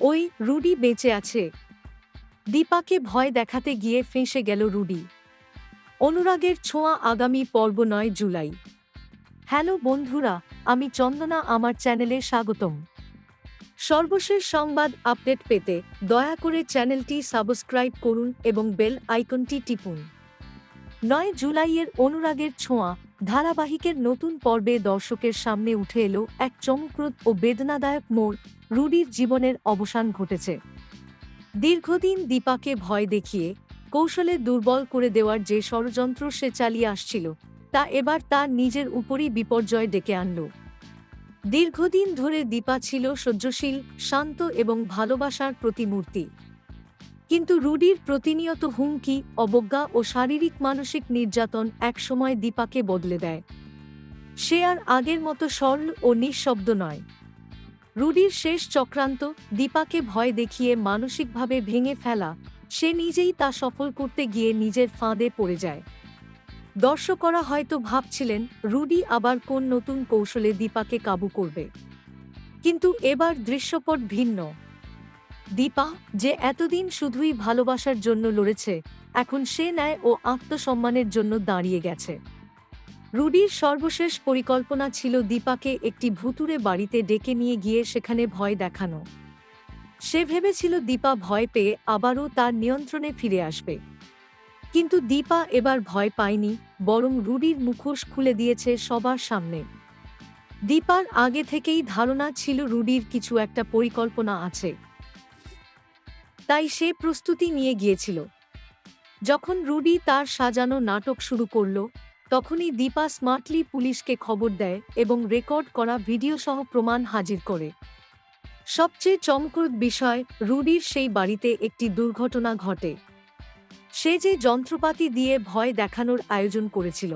ওই রুডি বেঁচে আছে। দীপাকে ভয় দেখাতে গিয়ে ফেঁসে গেল রুডি। অনুরাগের ছোঁয়া আগামী পর্ব নয় জুলাই। হ্যালো বন্ধুরা, আমি চন্দনা, আমার চ্যানেলে স্বাগতম। সর্বশেষ সংবাদ আপডেট পেতে দয়া করে চ্যানেলটি সাবস্ক্রাইব করুন এবং বেল আইকনটি টিপুন। নয় জুলাইয়ের অনুরাগের ছোঁয়া ধারাবাহিকের নতুন পর্বে দর্শকের সামনে উঠে এলো এক চমকপ্রদ ও বেদনাদায়ক মোড়, রুডির জীবনের অবসান ঘটেছে। দীর্ঘদিন দীপাকে ভয় দেখিয়ে, কৌশলে দুর্বল করে দেওয়ার যে ষড়যন্ত্র সে চালিয়ে আসছিল, তা এবার তার নিজের উপরই বিপর্যয় ডেকে আনল। দীর্ঘদিন ধরে দীপা ছিল সহ্যশীল, শান্ত এবং ভালোবাসার প্রতিমূর্তি। কিন্তু রুডির প্রতিনিয়ত হুমকি, অবজ্ঞা ও শারীরিক মানসিক নির্যাতন একসময় দীপাকে বদলে দেয়। সে আর আগের মতো সরল ও নিঃশব্দ নয়। রুডির শেষ চক্রান্ত দীপাকে ভয় দেখিয়ে মানসিকভাবে ভেঙে ফেলা, সে নিজেই তা সফল করতে গিয়ে নিজের ফাঁদে পড়ে যায়। দর্শকরা হয়তো ভাবছিলেন, রুডি আবার কোন নতুন কৌশলে দীপাকে কাবু করবে। কিন্তু এবার দৃশ্যপট ভিন্ন। দীপা, যে এতদিন শুধুই ভালোবাসার জন্য লড়েছে, এখন সে ন্যায় ও আত্মসম্মানের জন্য দাঁড়িয়ে গেছে। রুডির সর্বশেষ পরিকল্পনা ছিল দীপাকে একটি ভুতুরে বাড়িতে ডেকে নিয়ে গিয়ে সেখানে ভয় দেখানো। সে ভেবেছিল দীপা ভয় পেয়ে আবারও তার নিয়ন্ত্রণে ফিরে আসবে। কিন্তু দীপা এবার ভয় পায়নি, বরং রুডির মুখোশ খুলে দিয়েছে সবার সামনে। দীপার আগে থেকেই ধারণা ছিল রুডির কিছু একটা পরিকল্পনা আছে। তাই সে প্রস্তুতি নিয়ে গিয়েছিল। যখন রুডি তার সাজানো নাটক শুরু করল, তখনই দীপা স্মার্টলি পুলিশকে খবর দেয় এবং রেকর্ড করা ভিডিও সহ প্রমাণ হাজির করে। সবচেয়ে চমকপ্রদ বিষয়, রুডির সেই বাড়িতে একটি দুর্ঘটনা ঘটে। সে যে যন্ত্রপাতি দিয়ে ভয় দেখানোর আয়োজন করেছিল।